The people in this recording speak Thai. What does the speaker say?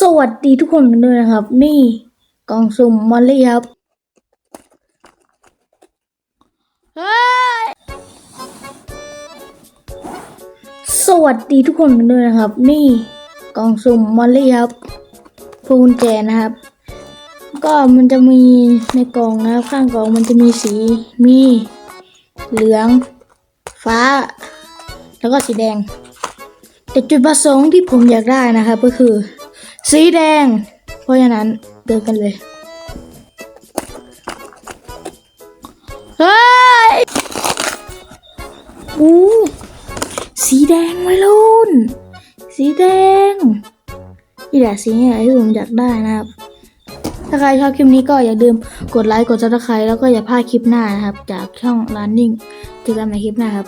สวัสดีทุกคนกันด้วยนะครับ นี่กล่องสุ่มมอลลี่ครับเฮ้ยสวัสดีทุกคนกันด้วยนะครับ นี่กล่องสุ่มมอลลี่ครับพวงกุญแจนะครับ ก็มันจะมีในกล่องนะครับ ข้างกล่องมันจะมีสีมี เหลือง ฟ้า แล้วก็สีแดงแต่จุดประสงค์ที่ผมอยากได้นะครับก็คือ สีแดง เพราะฉะนั้นเดินกันเลยเฮ้ยอู้สีแดงไว้รุ่น สีแดง นี่แหละสีนี่ยที่ผมอยากได้นะครับ ถ้าใครชอบคลิปนี้ก็อย่าลืมกดไลค์กดซับสไครต์แล้วก็อย่าพลาดคลิปหน้านะครับ จากช่อง Running เจอกันในคลิปหน้าครับ